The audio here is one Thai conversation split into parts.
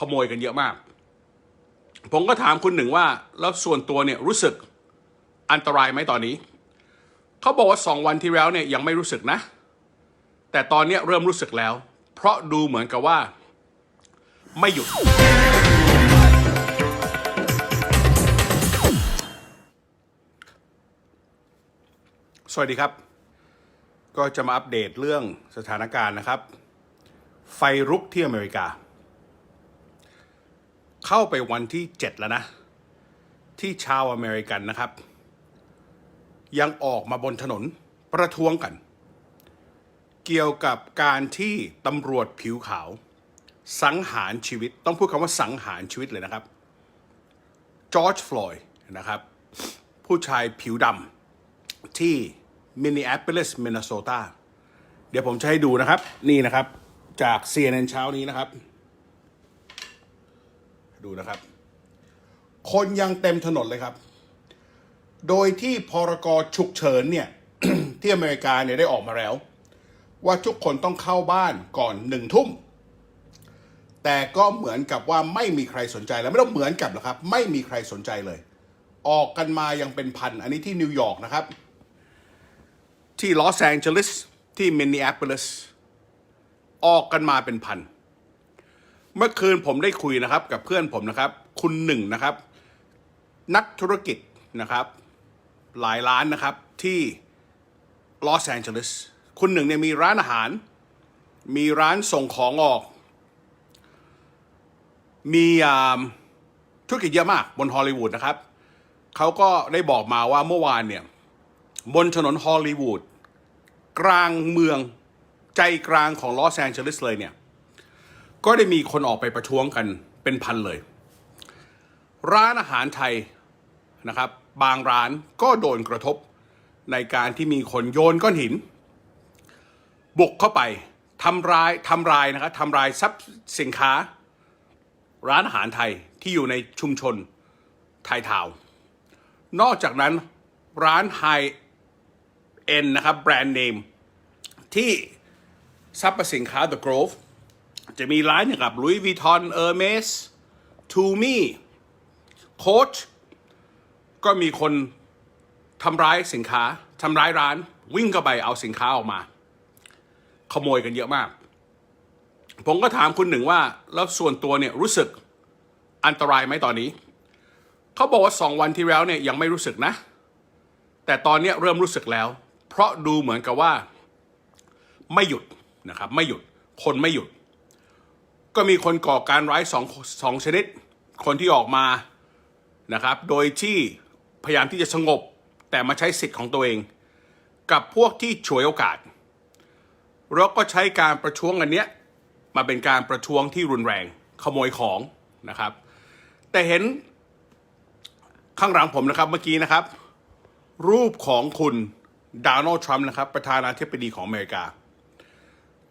ขโมยกันเยอะมาก ผมก็ถามคุณหนึ่งว่า แล้วส่วนตัวเนี่ยรู้สึกอันตรายไหมตอนนี้ เขาบอกว่าสองวันที่แล้วเนี่ยยังไม่รู้สึกนะ แต่ตอนนี้เริ่มรู้สึกแล้ว เพราะดูเหมือนกับว่า ไม่หยุด สวัสดีครับ ก็จะมาอัปเดตเรื่องสถานการณ์นะครับ ไฟรุกที่อเมริกา เข้าไปวันที่ 7 แล้วนะ ที่ชาวอเมริกันนะครับ ยังออกมาบนถนนประท้วงกัน เกี่ยวกับการที่ตำรวจผิวขาว สังหารชีวิตต้องพูดคำว่าสังหารชีวิตเลยนะครับจอร์จฟลอยด์นะครับผู้ชายผิวดำที่มินนิแอป l ลิสมินนิโซตาเดี๋ยวผมจะให้ดูนะครับ นี่นะครับ จาก CNN เช้านี้นะครับ ดูนะครับ คนยังเต็มถนนเลยครับ โดยที่พรกฉุกเฉินเนี่ยที่อเมริกาเนี่ยได้ออกมาแล้ว ว่าทุกคนต้องเข้าบ้านก่อนหนึ่งทุ่ม แต่ก็เหมือนกับว่าไม่มีใครสนใจแล้วไม่ต้องเหมือนกับหรอกครับ ไม่มีใครสนใจเลย ออกกันมายังเป็นพัน อันนี้ที่นิวยอร์กนะครับ ที่ลอสแองเจลิสที่มินนีแอป l ลิสออกกันมาเป็นพัน เมื่อคืนผมได้คุยนะครับ กับเพื่อนผมนะครับ คุณหนึ่งนะครับ นักธุรกิจนะครับ หลายล้านนะครับที่ลอสแองเจลิสคุณหนึ่งเนี่ยมีร้านอาหาร มีร้านส่งของออก มีธุรกิจเยอะมากบนฮอลลีวูดนะครับเขาก็ได้บอกมาว่าเมื่อวานเนี่ย บนถนนฮอลลีวูดกลางเมืองใจกลางของลอสแองเจลิสเลยเนี่ย ก็ได้มีคนออกไปประท้วงกันเป็นพันเลย ร้านอาหารไทยนะครับ บางร้านก็โดนกระทบในการที่มีคนโยนก้อนหิน บุกเข้าไปทำร้ายทำลายนะครับทำลายทรัพย์สินค้า ร้านอาหารไทยที่อยู่ในชุมชนไทยทาวน์นอกจากนั้นร้านไฮเอ็นนะครับแบรนด์เนมที่ซับสินค้า The Grove จะมีร้านอย่างกับ Louis Vuitton Hermes Tumi Coach ก็มีคนทำร้ายสินค้าทำร้ายร้าน วิ่งเข้าไปเอาสินค้าออกมา ขโมยกันเยอะมาก ผมก็ถามคุณหนึ่งว่า แล้วส่วนตัวเนี่ยรู้สึกอันตรายไหมตอนนี้ เขาบอกว่าสองวันที่แล้วเนี่ยยังไม่รู้สึกนะ แต่ตอนนี้เริ่มรู้สึกแล้ว เพราะดูเหมือนกับว่า ไม่หยุดนะครับ ไม่หยุดคนไม่หยุด ก็มีคนก่อการร้ายสองสองชนิด คนที่ออกมานะครับ โดยที่พยายามที่จะสงบ แต่มาใช้สิทธิ์ของตัวเอง กับพวกที่ฉวยโอกาสแล้วก็ใช้การประท้วงอันเนี้ยมาเป็นการประท้วงที่รุนแรงขโมยของนะครับ แต่เห็นข้างหลังผมนะครับเมื่อกี้นะครับ รูปของคุณดนัลด์ทรัมป์นะครับ ประธานาธิบดีของอเมริกา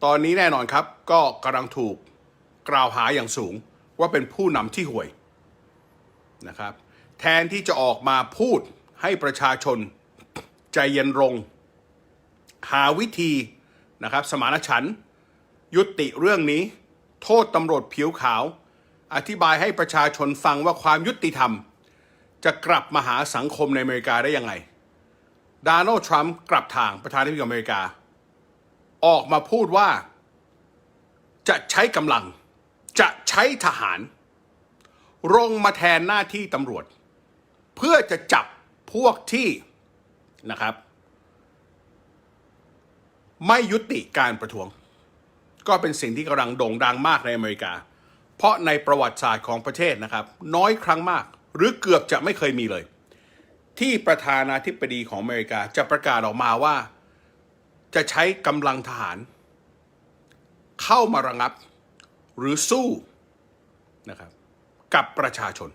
ตอนนี้แน่นอนครับก็กำลังถูก กล่าวหาอย่างสูงว่าเป็นผู้นำที่ห่วยนะครับ แทนที่จะออกมาพูดให้ประชาชนใจเย็นลง หาวิธีนะครับ สมานฉันท์ยุติเรื่องนี้ โทษตำรวจผิวขาว อธิบายให้ประชาชนฟังว่าความยุติธรรม จะกลับมาหาสังคมในอเมริกาได้ยังไงโดนัลด์ทรัมป์กลับทางประธานาธิบดีอเมริกา ออกมาพูดว่า จะใช้กำลัง จะใช้ทหารลงมาแทนหน้าที่ตำรวจ เพื่อจะจับพวกที่นะครับ ไม่ยุติการประท้วง ก็เป็นสิ่งที่กำลังโด่งดังมากในอเมริกา เพราะในประวัติศาสตร์ของประเทศนะครับ น้อยครั้งมาก หรือเกือบจะไม่เคยมีเลย ที่ประธานาธิบดีของอเมริกาจะประกาศออกมาว่า จะใช้กำลังทหาร เข้ามาระงับ หรือสู้นะครับกับประชาชน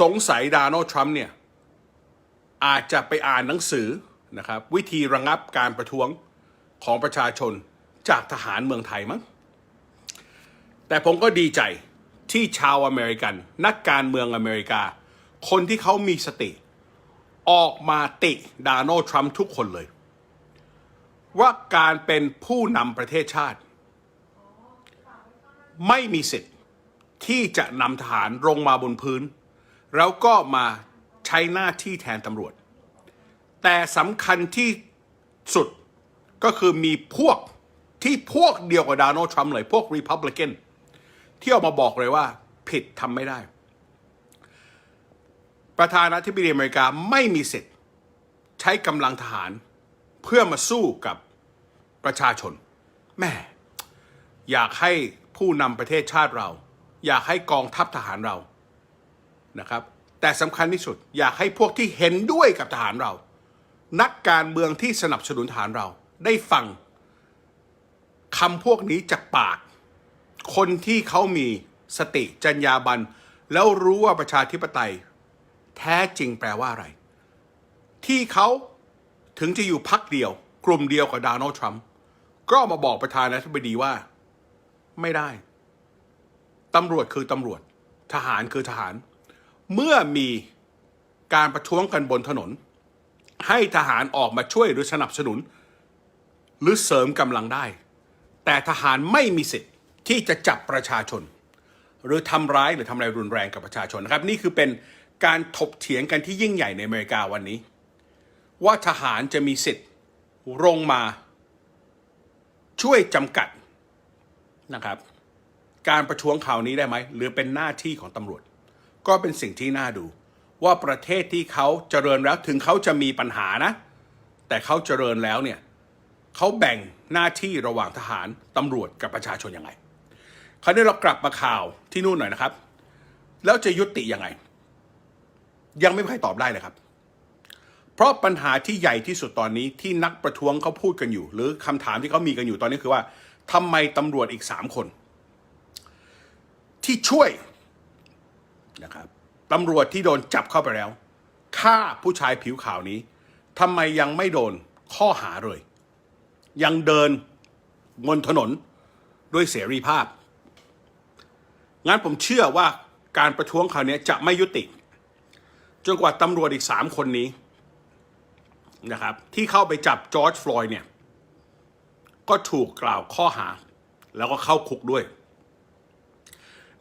สงสัยโดนัลด์ทรัมป์เนี่ยอาจจะไปอ่านหนังสือนะครับวิธีระงับการประท้วงของประชาชนจากทหารเมืองไทยมั้งแต่ผมก็ดีใจที่ชาวอเมริกัน นักการเมืองอเมริกา คนที่เขามีสติ ออกมาติโดนัลด์ทรัมป์ทุกคนเลย ว่าการเป็นผู้นำประเทศชาติ ไม่มีสิทธิ์ที่จะนำทหารลงมาบนพื้น แล้วก็มาใช้หน้าที่แทนตำรวจ แต่สำคัญที่สุดก็คือมีพวกที่พวกเดียวกับโดนัลด์ทรัมป์เลยพวกรีพับลิกันที่ออกมาบอกเลยว่าผิดทำไม่ได้ ประธานาธิบดีอเมริกาไม่มีสิทธิ์ใช้กำลังทหารเพื่อมาสู้กับประชาชนแม่อยากให้ ผู้นำประเทศชาติเรา อยากให้กองทัพทหารเรานะครับ แต่สำคัญที่สุดอยากให้พวกที่เห็นด้วยกับทหารเรา นักการเมืองที่สนับสนุนทหารเรา ได้ฟังคำพวกนี้จากปาก คนที่เขามีสติจรรยาบรรณแล้วรู้ว่าประชาธิปไตย แท้จริงแปลว่าอะไร ที่เขาถึงจะอยู่พักเดียว กลุ่มเดียวกับโดนัลด์ทรัมป์ก็มาบอกประธานาธิบดีว่า ไม่ได้ตำรวจคือตำรวจ ทหารคือทหาร เมื่อมีการประท้วงกันบนถนน ให้ทหารออกมาช่วยหรือสนับสนุน หรือเสริมกำลังได้ แต่ทหารไม่มีสิทธิ์ที่จะจับประชาชน หรือทำร้ายหรือทำอะไรรุนแรงกับประชาชนนะครับ นี่คือเป็นการถกเถียงกันที่ยิ่งใหญ่ในอเมริกาวันนี้ ว่าทหารจะมีสิทธิ์ลงมาช่วยจำกัด นะครับ การประท้วงข่าวนี้ได้ไหมหรือเป็นหน้าที่ของตำรวจ ก็เป็นสิ่งที่น่าดู ว่าประเทศที่เขาเจริญแล้วถึงเขาจะมีปัญหานะ แต่เขาเจริญแล้วเนี่ยเขาแบ่งหน้าที่ระหว่างทหารตำรวจกับประชาชนยังไงคราวนี้เรากลับมาข่าวที่นู่นหน่อยนะครับ แล้วจะยุติยังไง ยังไม่มีใครตอบได้เลยครับ เพราะปัญหาที่ใหญ่ที่สุดตอนนี้ที่นักประท้วงเขาพูดกันอยู่ หรือคำถามที่เขามีกันอยู่ตอนนี้คือว่า ทำไมตำรวจอีกสามคน ที่ช่วยนะครับตำรวจที่โดนจับเข้าไปแล้วฆ่าผู้ชายผิวขาวนี้ทำไมยังไม่โดนข้อหาเลย ยังเดินบนถนนด้วยเสรีภาพ งั้นผมเชื่อว่าการประท้วงคราวนี้จะไม่ยุติ จนกว่าตำรวจอีกสามคนนี้นะครับ ที่เข้าไปจับจอร์จฟลอยด์เนี่ย ก็ถูกกล่าวข้อหา แล้วก็เข้าคุกด้วย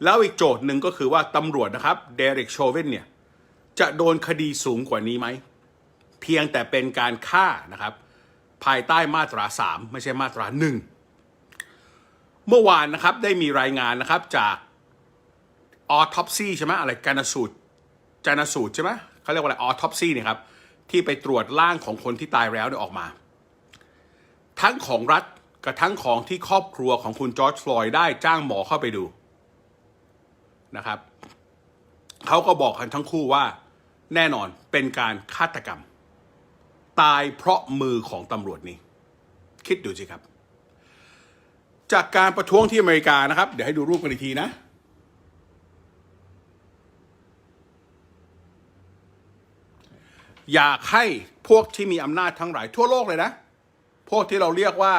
แล้วอีกโจทย์หนึ่งก็คือว่าตำรวจนะครับเดริกโชเวนเนี่ยจะโดนคดีสูงกว่านี้ไหม เพียงแต่เป็นการฆ่านะครับ ภายใต้มาตรา 3 ไม่ใช่มาตรา 1 เมื่อวานนะครับได้มีรายงานนะครับจากออทอปซีใช่ไหมอะไรการสูตรจานสูตรใช่ไหมเขาเรียกว่าอะไรออทอปซีเนี่ยครับที่ไปตรวจร่างของคนที่ตายแล้วเนี่ยออกมา ทั้งของรัฐ กับทั้งของที่ครอบครัวของคุณจอร์จฟลอยด์ได้จ้างหมอเข้าไปดูนะครับเขาก็บอกกันทั้งคู่ว่า แน่นอนเป็นการฆาตกรรม ตายเพราะมือของตำรวจนี่คิดดูสิครับ จากการประท้วงที่อเมริกานะครับ เดี๋ยวให้ดูรูปกันอีกทีนะอยากให้พวกที่มีอำนาจทั้งหลายทั่วโลกเลยนะ พวกที่เราเรียกว่า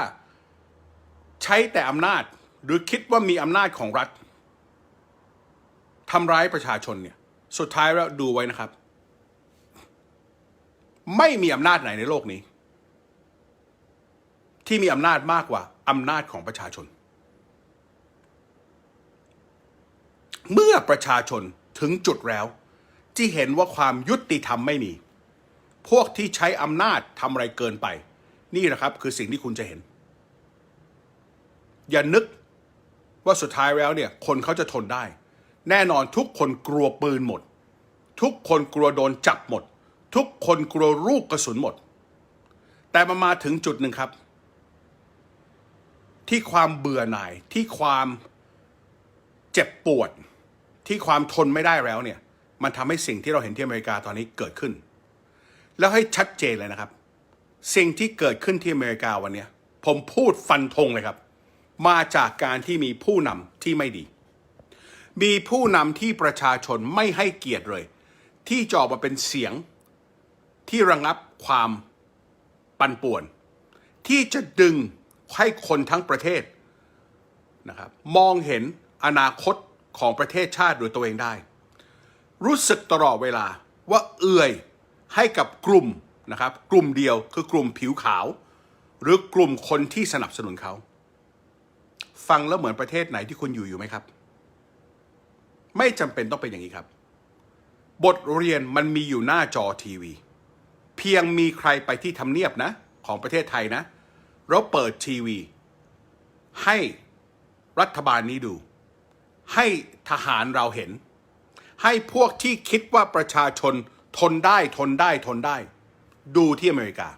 ใช้แต่อำนาจหรือคิดว่ามีอำนาจของรัฐทำร้ายประชาชนเนี่ย สุดท้ายแล้วดูไว้นะครับ ไม่มีอำนาจไหนในโลกนี้ ที่มีอำนาจมากกว่าอำนาจของประชาชน เมื่อประชาชนถึงจุดแล้ว ที่เห็นว่าความยุติธรรมไม่มี พวกที่ใช้อำนาจทำอะไรเกินไป นี่นะครับคือสิ่งที่คุณจะเห็น อย่านึกว่าสุดท้ายแล้วเนี่ย คนเขาจะทนได้ แน่นอนทุกคนกลัวปืนหมด ทุกคนกลัวโดนจับหมด ทุกคนกลัวลูกกระสุนหมด แต่มามาถึงจุดหนึ่งครับ ที่ความเบื่อหน่าย ที่ความเจ็บปวด ที่ความทนไม่ได้แล้วเนี่ย มันทำให้สิ่งที่เราเห็นที่อเมริกาตอนนี้เกิดขึ้น แล้วให้ชัดเจนเลยนะครับ สิ่งที่เกิดขึ้นที่อเมริกาวันนี้ผมพูดฟันธงเลยครับ มาจากการที่มีผู้นำที่ไม่ดี มีผู้นำที่ประชาชนไม่ให้เกียรติเลย ที่จะออกมาเป็นเสียงที่ระงับความปั่นป่วน ที่จะดึงให้คนทั้งประเทศนะครับมองเห็นอนาคตของประเทศชาติโดยตัวเองได้ รู้สึกตลอดเวลาว่าเอื่อยให้กับกลุ่มนะครับกลุ่มเดียวคือกลุ่มผิวขาว หรือกลุ่มคนที่สนับสนุนเขา ฟังแล้วเหมือนประเทศไหนที่คุณอยู่อยู่ไหมครับ ไม่จำเป็นต้องเป็นอย่างนี้ครับ บทเรียนมันมีอยู่หน้าจอทีวี เพียงมีใครไปที่ทำเนียบนะ ของประเทศไทยนะแล้วเปิดทีวี ให้รัฐบาลนี้ดู ให้ทหารเราเห็น ให้พวกที่คิดว่าประชาชนทนได้ทนได้ทนได้ ดูที่อเมริกา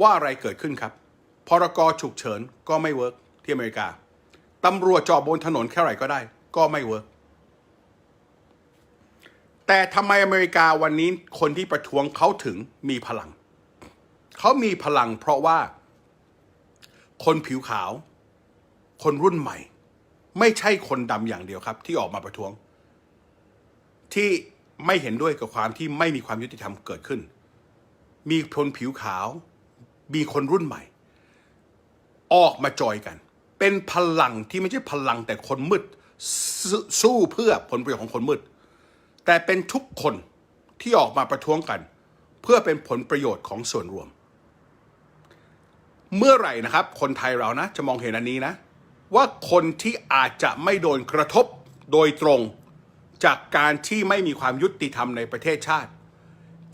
ว่าอะไรเกิดขึ้นครับพรกฉุกเฉินก็ไม่เวิร์กที่อเมริกา ตำรวจจอดบนถนนแค่ไหนก็ได้ ก็ไม่เวิร์กแต่ทำไมอเมริกาวันนี้คนที่ประท้วงเขาถึงมีพลัง เขามีพลังเพราะว่า คนผิวขาว คนรุ่นใหม่ ไม่ใช่คนดำอย่างเดียวครับ ที่ออกมาประท้วง ที่ไม่เห็นด้วยกับความที่ไม่มีความยุติธรรมเกิดขึ้น มีคนผิวขาว มีคนรุ่นใหม่ ออกมาจอยกัน เป็นพลังที่ไม่ใช่พลังแต่คนมืดสู้เพื่อผลประโยชน์ของคนมืด แต่เป็นทุกคนที่ออกมาประท้วงกัน เพื่อเป็นผลประโยชน์ของส่วนรวม เมื่อไหร่นะครับ คนไทยเรานะ จะมองเห็นอันนี้นะ ว่าคนที่อาจจะไม่โดนกระทบโดยตรงจากการที่ไม่มีความยุติธรรมในประเทศชาติ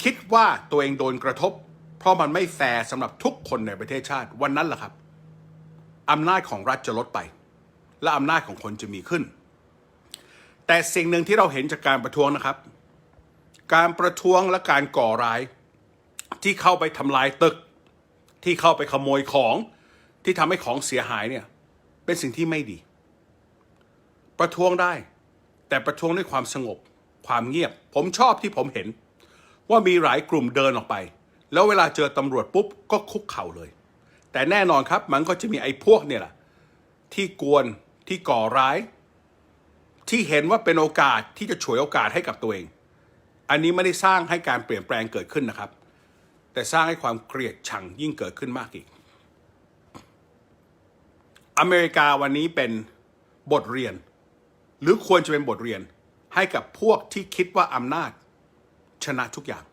คิดว่าตัวเองโดนกระทบ เพราะมันไม่แฟร์สำหรับทุกคนในประเทศชาติวันนั้นแหละครับ อำนาจของรัฐจะลดไป และอำนาจของคนจะมีขึ้น แต่สิ่งหนึ่งที่เราเห็นจากการประท้วงนะครับ การประท้วงและการก่อร้าย ที่เข้าไปทำลายตึก ที่เข้าไปขโมยของที่ทำให้ของเสียหายเนี่ยเป็นสิ่งที่ไม่ดี ประท้วงได้ แต่ประท้วงด้วยความสงบ ความเงียบ ผมชอบที่ผมเห็น ว่ามีหลายกลุ่มเดินออกไป แล้วเวลาเจอตำรวจปุ๊บก็คุกเข่าเลย แต่แน่นอนครับมันก็จะมีไอ้พวกเนี่ยแหละที่กวนที่ก่อร้าย ที่เห็นว่าเป็นโอกาสที่จะฉวยโอกาสให้กับตัวเอง อันนี้ไม่ได้สร้างให้การเปลี่ยนแปลงเกิดขึ้นนะครับ แต่สร้างให้ความเกลียดชังยิ่งเกิดขึ้นมากอีก อเมริกาวันนี้เป็นบทเรียน หรือควรจะเป็นบทเรียนให้กับพวกที่คิดว่าอำนาจชนะทุกอย่าง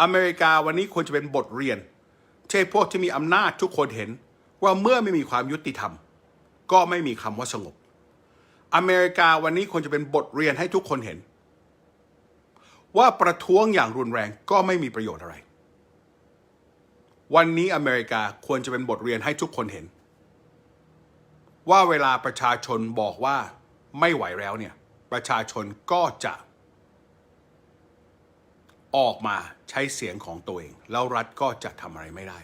อเมริกาวันนี้ควรจะเป็นบทเรียน ช่พวกที่มีอำนาจทุกคนเห็นว่าเมื่อไม่มีความยุติธรรม ก็ไม่มีคำว่าสงบ อเมริกาวันนี้ควรจะเป็นบทเรียนให้ทุกคนเห็น ว่าประท้วงอย่างรุนแรงก็ไม่มีประโยชน์อะไร วันนี้อเมริกาควรจะเป็นบทเรียนให้ทุกคนเห็น ว่าเวลาประชาชนบอกว่าไม่ไหวแล้วเนี่ย ประชาชนก็จะ ออกมาใช้เสียงของตัวเอง แล้วรัฐก็จะทำอะไรไม่ได้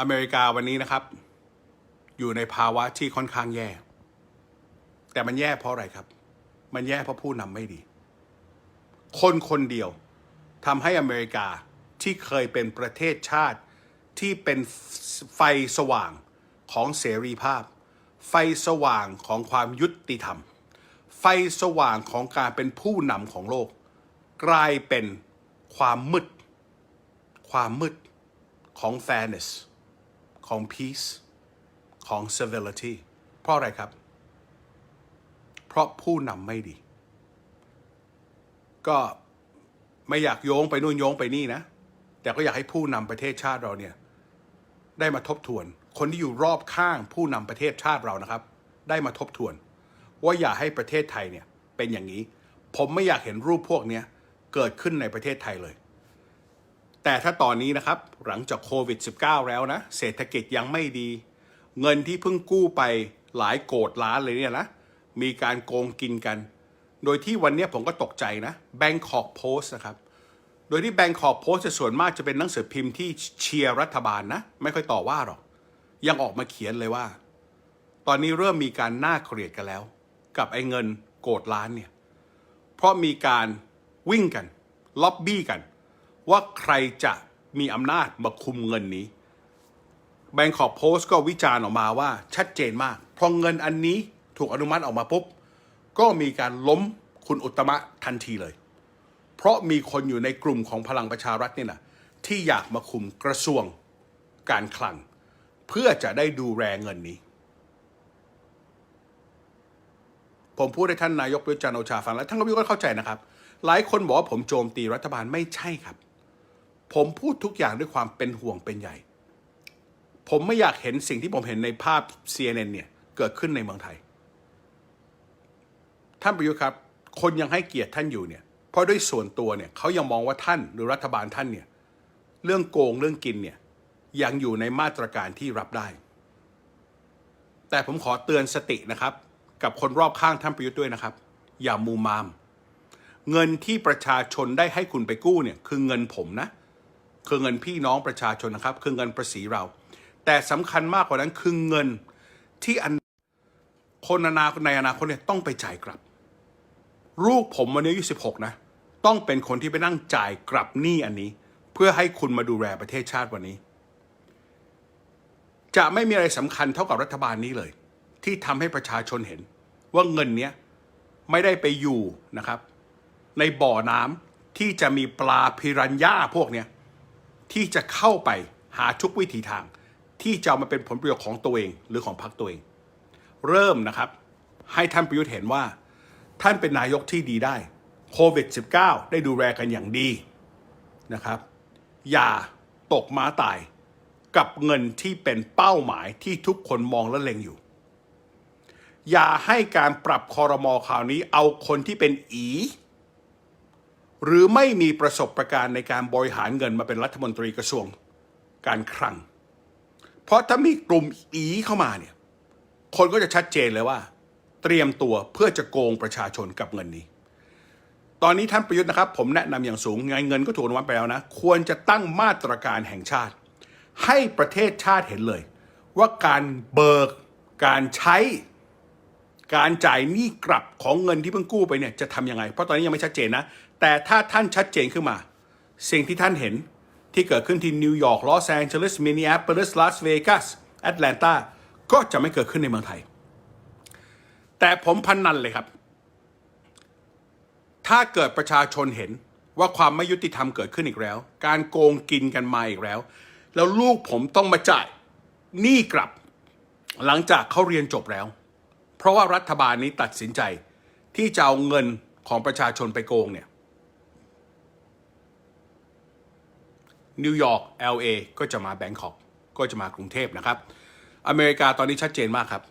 อเมริกาวันนี้นะครับ อยู่ในภาวะที่ค่อนข้างแย่ แต่มันแย่เพราะอะไรครับ มันแย่เพราะผู้นำไม่ดี คนคนเดียวทำให้อเมริกาที่เคยเป็นประเทศชาติที่เป็นไฟสว่างของเสรีภาพ ไฟสว่างของความยุติธรรม สว่างของการเป็นผู้นำของโลก กลายเป็นความมืด ความมืดของ fairness ของ peace ของ civility เพราะอะไรครับ เพราะผู้นำไม่ดี ก็ไม่อยากโยงไปนู่นโยงไปนี่นะ แต่ก็อยากให้ผู้นำประเทศชาติเราเนี่ย ได้มาทบทวน คนที่อยู่รอบข้างผู้นำประเทศชาติเรานะครับ ได้มาทบทวน ว่าอย่าให้ประเทศไทยเนี่ยเป็นอย่างนี้ ผมไม่อยากเห็นรูปพวกนี้เกิดขึ้นในประเทศไทยเลย แต่ถ้าตอนนี้นะครับหลังจากโควิด -19 แล้วนะ เศรษฐกิจยังไม่ดี เงินที่เพิ่งกู้ไปหลายโกดล้านเลยเนี่ยนะมีการโกงกินกัน โดยที่วันนี้ผมก็ตกใจนะ Bangkok Post นะครับ โดยที่ Bangkok Post จะส่วนมากจะเป็นหนังสือพิมพ์ที่เชียร์รัฐบาลนะ ไม่ค่อยต่อว่าหรอก ยังออกมาเขียนเลยว่า ตอนนี้เริ่มมีการน่าเกลียดกันแล้ว กับไอ้เงินโกดล้านเนี่ย เพราะมีการวิ่งกันล็อบบี้กัน ว่าใครจะมีอำนาจมาคุมเงินนี้แบง k อกโพสก็วิจารณ์ออกมาว่าชัดเจนมากเพราะเงินอันนี้ถูกอนุมัติออกมาปุ๊บ ก็มีการล้มคุณอุตตมะทันทีเลย เพราะมีคนอยู่ในกลุ่มของพลังประชารัฐเนี่ยนะที่อยากมาคุมกระทรวงการคลัง เพื่อจะได้ดูแลเงินนี้ ผมพูดให้ท่านนายกประยุทธ์จันทร์โอชาฟังแล้วท่านก็ก็เข้าใจนะครับ หลายคนบอกว่าผมโจมตีรัฐบาลไม่ใช่ครับ ผมพูดทุกอย่างด้วยความเป็นห่วงเป็นใหญ่ ผมไม่อยากเห็นสิ่งที่ผมเห็นในภาพ CNN เนี่ยเกิดขึ้นในเมืองไทย ท่านประยุทธ์ครับ คนยังให้เกียรติท่านอยู่เนี่ยเพราะด้วยส่วนตัวเนี่ยเขายังมองว่าท่านหรือรัฐบาลท่านเนี่ยเรื่องโกงเรื่องกินเนี่ยยังอยู่ในมาตรการที่รับได้ แต่ผมขอเตือนสตินะครับ กับคนรอบข้างท่านประยุทธ์ด้วยนะครับ อย่ามูมาม เงินที่ประชาชนได้ให้คุณไปกู้เนี่ยคือเงินผมนะ คือเงินพี่น้องประชาชนนะครับ คือเงินภาษีเรา แต่สำคัญมากกว่านั้นคือเงินที่อันคนอนาคตในอนาคตเนี่ยต้องไปจ่ายกลับ ลูกผมวันนี้อายุสิบหกนะ ต้องเป็นคนที่ไปนั่งจ่ายกลับหนี้อันนี้ เพื่อให้คุณมาดูแลประเทศชาติวันนี้ จะไม่มีอะไรสำคัญเท่ากับรัฐบาลนี้เลย ที่ทำให้ประชาชนเห็น ว่าเงินเนี้ยไม่ได้ไปอยู่นะครับ ในบ่อน้ำที่จะมีปลาพิรันย่าพวกเนี้ยที่จะเข้าไปหาทุกวิถีทาง ที่จะมาเป็นผลประโยชน์ของตัวเองหรือของพรรคตัวเอง เริ่มนะครับ ให้ท่านประยุทธ์เห็นว่า ท่านเป็นนายกที่ดีได้โควิด -19 ได้ดูแลกันอย่างดีนะครับ อย่าตกม้าตายกับเงินที่เป็นเป้าหมายที่ทุกคนมองและเล็งอยู่ อย่าให้การปรับคอรมอคราวนี้เอาคนที่เป็นอี หรือไม่มีประสบการณ์ในการบริหารเงินมาเป็นรัฐมนตรีกระทรวงการคลัง เพราะถ้ามีกลุ่มอีเข้ามาเนี่ย คนก็จะชัดเจนเลยว่า เตรียมตัวเพื่อจะโกงประชาชนกับเงินนี้ ตอนนี้ท่านประยุทธ์นะครับ ผมแนะนำอย่างสูงไงเงินก็ถูกนุมัตไปแล้วนะ ควรจะตั้งมาตรการแห่งชาติ ให้ประเทศชาติเห็นเลย ว่าการเบิกการใช้ การจ่ายหนี้กลับของเงินที่เพิ่งกู้ไปเนี่ยจะทำยังไง เพราะตอนนี้ยังไม่ชัดเจนนะ แต่ถ้าท่านชัดเจนขึ้นมา สิ่งที่ท่านเห็นที่เกิดขึ้นที่นิวยอร์กลอสแองเจลิสมินนีแอป o ลิสลาสเวกัสแอตแลนตาก็จะไม่เกิดขึ้นในเมืองไทย แต่ผมพันนันเลยครับ ถ้าเกิดประชาชนเห็นว่าความไม่ยุติธรรมเกิดขึ้นอีกแล้ว การโกงกินกันมาอีกแล้ว แล้วลูกผมต้องมาจ่ายหนี้กลับ หลังจากเขาเรียนจบแล้ว เพราะว่ารัฐบาลนี้ตัดสินใจที่จะเอาเงินของประชาชนไปโกงเนี่ยนิวยอร์ก LA ก็จะมาแบงคอกก็จะมากรุงเทพนะครับ อเมริกาตอนนี้ชัดเจนมากครับ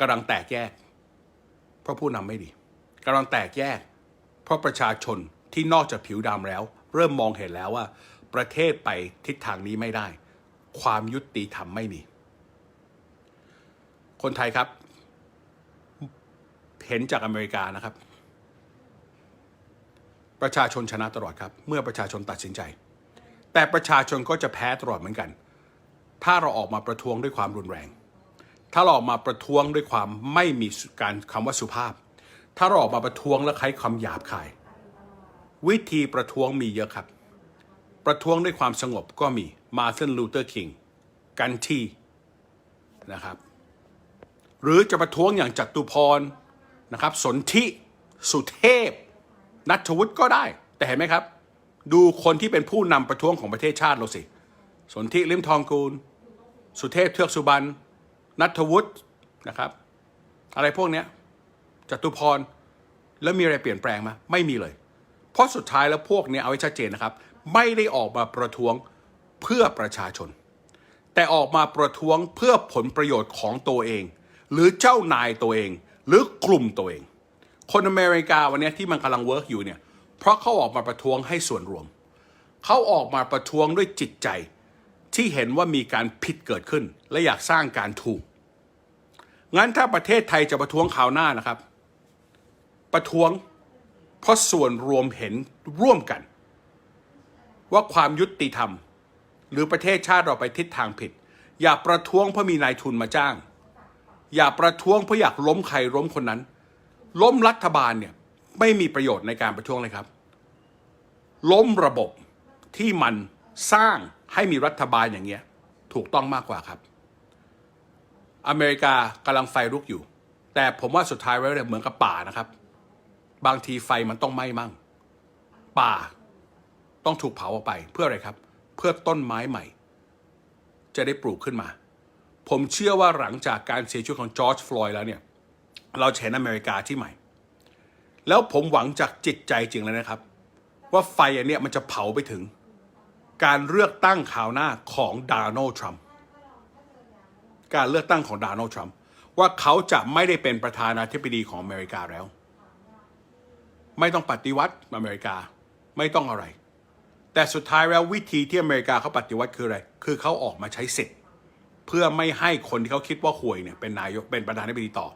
กำลังแตกแยก เพราะผู้นำไม่ดีกำลังแตกแยก เพราะประชาชนที่นอกจากผิวดำแล้ว เริ่มมองเห็นแล้วว่า ประเทศไปทิศทางนี้ไม่ได้ ความยุติธรรมไม่มี คนไทยครับ เห็นจากอเมริกานะครับ ประชาชนชนะตลอดครับ เมื่อประชาชนตัดสินใจ แต่ประชาชนก็จะแพ้ตลอดเหมือนกัน ถ้าเราออกมาประท้วงด้วยความรุนแรง ถ้าเราออกมาประท้วงด้วยความไม่มีการคำว่าสุภาพ ถ้าเราออกมาประท้วงและใช้คำหยาบคาย วิธีประท้วงมีเยอะครับ ประท้วงด้วยความสงบก็มีมาร์ตินลูเทอร์คิงกันทีนะครับหรือจะประท้วงอย่างจัตุพร นะครับ สนธิสุเทพ นัทวุฒิก็ได้ แต่เห็นไหมครับ ดูคนที่เป็นผู้นำประท้วงของประเทศชาติเราสิ สนธิลิมทองกูล สุเทพเทือกสุบรรณนัทวุฒินะครับ อะไรพวกเนี้ยจตุพรแล้วมีอะไรเปลี่ยนแปลงไหมไม่มีเลย เพราะสุดท้ายแล้วพวกเนี้ยเอาไว้ชัดเจนนะครับ ไม่ได้ออกมาประท้วงเพื่อประชาชน แต่ออกมาประท้วงเพื่อผลประโยชน์ของตัวเอง หรือเจ้านายตัวเอง หรือกลุ่มตัวเอง คนอเมริกาวันนี้ที่มันกำลังเวิร์กอยู่เนี่ยเพราะเขาออกมาประท้วงให้ส่วนรวม เขาออกมาประท้วงด้วยจิตใจ ที่เห็นว่ามีการผิดเกิดขึ้น และอยากสร้างการถูก งั้นถ้าประเทศไทยจะประท้วงคราวหน้านะครับ ประท้วงเพราะส่วนรวมเห็นร่วมกัน ว่าความยุติธรรม หรือประเทศชาติเราไปทิศทางผิด อย่าประท้วงเพราะมีนายทุนมาจ้าง อย่าประท้วงเพราะอยากล้มใครล้มคนนั้น ล้มรัฐบาลเนี่ยไม่มีประโยชน์ในการประท้วงเลยครับ ล้มระบบที่มันสร้างให้มีรัฐบาลอย่างเงี้ยถูกต้องมากกว่าครับ อเมริกากำลังไฟลุกอยู่ แต่ผมว่าสุดท้ายแล้วเนี่ยเหมือนกับป่านะครับ บางทีไฟมันต้องไหม้มั่ง ป่าต้องถูกเผาออกไปเพื่ออะไรครับ เพื่อต้นไม้ใหม่ จะได้ปลูกขึ้นมา ผมเชื่อว่าหลังจากการเสียชีวิตของจอร์จฟลอยด์แล้วเนี่ย เราเห็นอเมริกาที่ใหม่ แล้วผมหวังจากจิตใจจริงเลยนะครับ ว่าไฟอันเนี้ยมันจะเผาไปถึง การเลือกตั้งข่าวหน้าของโดนัลด์ทรัมป์การเลือกตั้งของโดนัลด์ทรัมป์ว่าเขาจะไม่ได้เป็นประธานาธิบดีของอเมริกาแล้ว ไม่ต้องปฏิวัติอเมริกาไม่ต้องอะไร แต่สุดท้ายแล้ววิธีที่อเมริกาเขาปฏิวัติคืออะไร คือเขาออกมาใช้สิทธิ เพื่อไม่ให้คนที่เขาคิดว่าห่วยเนี่ยเป็นนายกเป็นประธานาธิบดีต่อ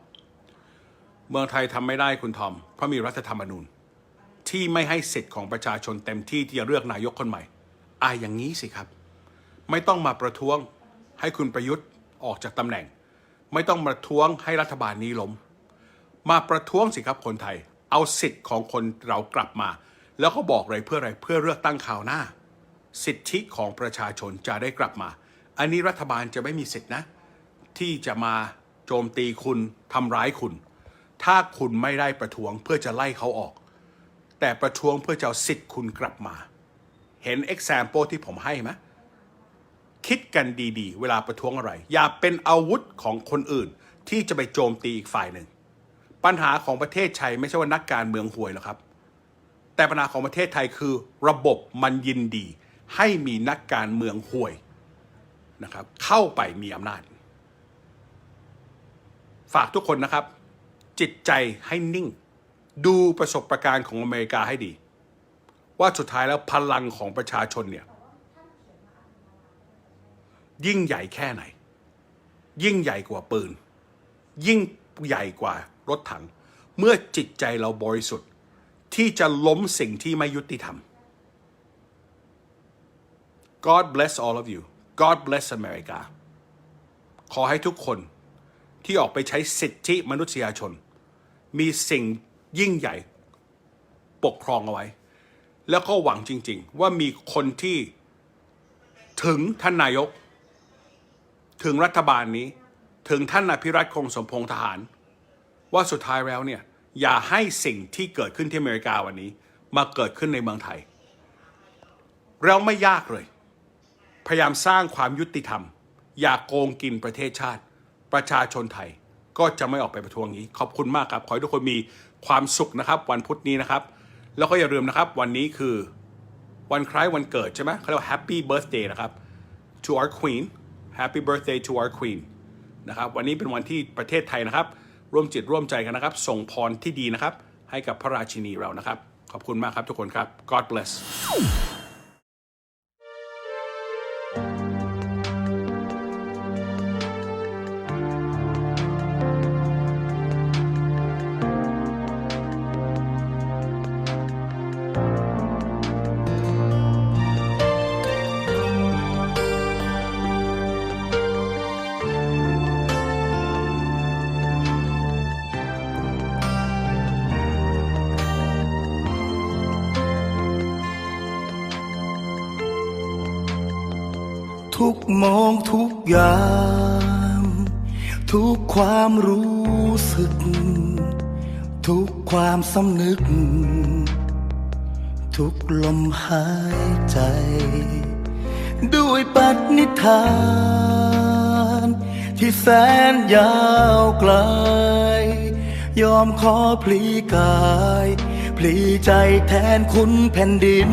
เมืองไทยทำไม่ได้คุณทอม เพราะมีรัฐธรรมนูญ ที่ไม่ให้สิทธิ์ของประชาชนเต็มที่ที่จะเลือกนายกคนใหม่อาอย่างนี้สิครับ ไม่ต้องมาประท้วงให้คุณประยุทธ์ออกจากตำแหน่ง ไม่ต้องมาประท้วงให้รัฐบาลนี้ล้มมาประท้วงสิครับคนไทย เอาสิทธิ์ของคนเรากลับมา แล้วก็บอกอะไรเพื่ออะไรเพื่อเลือกตั้งคราวหน้า สิทธิของประชาชนจะได้กลับมา อันนี้รัฐบาลจะไม่มีสิทธินะ ที่จะมาโจมตีคุณทำร้ายคุณ ถ้าคุณไม่ได้ประท้วงเพื่อจะไล่เขาออก แต่ประท้วงเพื่อจะเอาสิทธิ์คุณกลับมา เห็น example ที่ผมให้ไหมคิดกันดีๆ เวลาประท้วงอะไร อย่าเป็นอาวุธของคนอื่น ที่จะไปโจมตีอีกฝ่ายหนึ่ง ปัญหาของประเทศไทยไม่ใช่ว่านักการเมืองห่วยหรอกครับ แต่ปัญหาของประเทศไทยคือ ระบบมันยินดี ให้มีนักการเมืองห่วย นะครับ เข้าไปมีอำนาจ ฝากทุกคนนะครับ จิตใจให้นิ่ง ดูประสบการณ์ของอเมริกาให้ดี ว่าสุดท้ายแล้วพลังของประชาชนเนี่ย ยิ่งใหญ่แค่ไหน ยิ่งใหญ่กว่าปืน ยิ่งใหญ่กว่ารถถัง เมื่อจิตใจเราบริสุทธิ์ที่จะล้มสิ่งที่ไม่ยุติธรรม God bless all of you God bless America ขอให้ทุกคนที่ออกไปใช้สิทธิมนุษยชน มีสิ่งยิ่งใหญ่ปกครองเอาไว้ แล้วก็หวังจริง ๆ ว่ามีคนที่ถึงท่านนายก ถึงรัฐบาลนี้ ถึงท่านอภิรัตคงสมพงษ์ทหาร ว่าสุดท้ายแล้วเนี่ย อย่าให้สิ่งที่เกิดขึ้นที่อเมริกาวันนี้ มาเกิดขึ้นในเมืองไทย เราไม่ยากเลย พยายามสร้างความยุติธรรม อย่าโกงกินประเทศชาติ ประชาชนไทยก็จะไม่ออกไปประท้วงนี้ ขอบคุณมากครับ ขอให้ทุกคนมีความสุขนะครับ วันพุธนี้นะครับ แล้วก็อย่าลืมนะครับ วันนี้คือวันคล้ายวันเกิดใช่ไหมเขาเรียกว่า Happy Birthday นะครับ to our Queen Happy Birthday to our Queen นะครับ วันนี้เป็นวันที่ประเทศไทยนะครับ ร่วมจิตร่วมใจกันนะครับ ส่งพรที่ดีนะครับ ให้กับพระราชินีเรานะครับ ขอบคุณมากครับทุกคนครับ God bless ทุกมองทุกอย่างทุกความรู้สึก ทุกความสำนึก ทุกลมหายใจ ด้วยปัจนิทาน ที่แสนยาวไกล ยอมขอพลีกาย พลีใจแทนคุณแผ่นดิน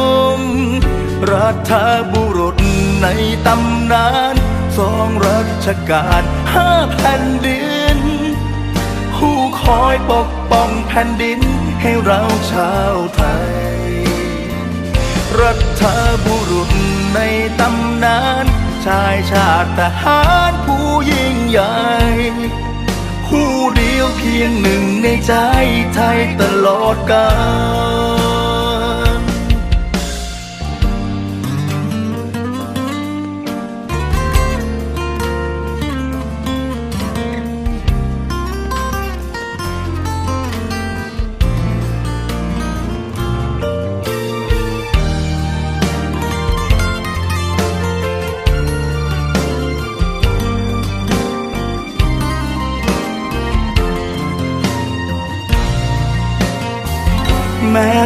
รัฐบุรุษในตำนานสองรัชกาลห้าแผ่นดิน ผู้คอยปกป้องแผ่นดินให้เราชาวไทย รัฐบุรุษในตำนาน ชายชาติทหารผู้ยิ่งใหญ่ ผู้เดียวเพียงหนึ่งในใจไทยตลอดกาล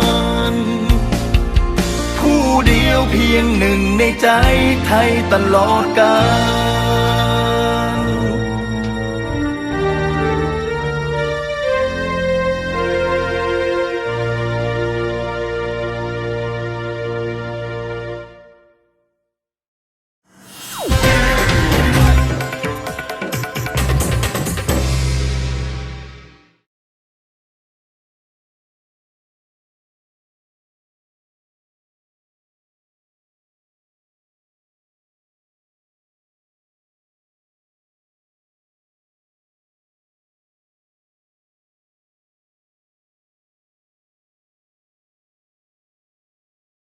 เพียงหนึ่งในใจไทยตลอดกาล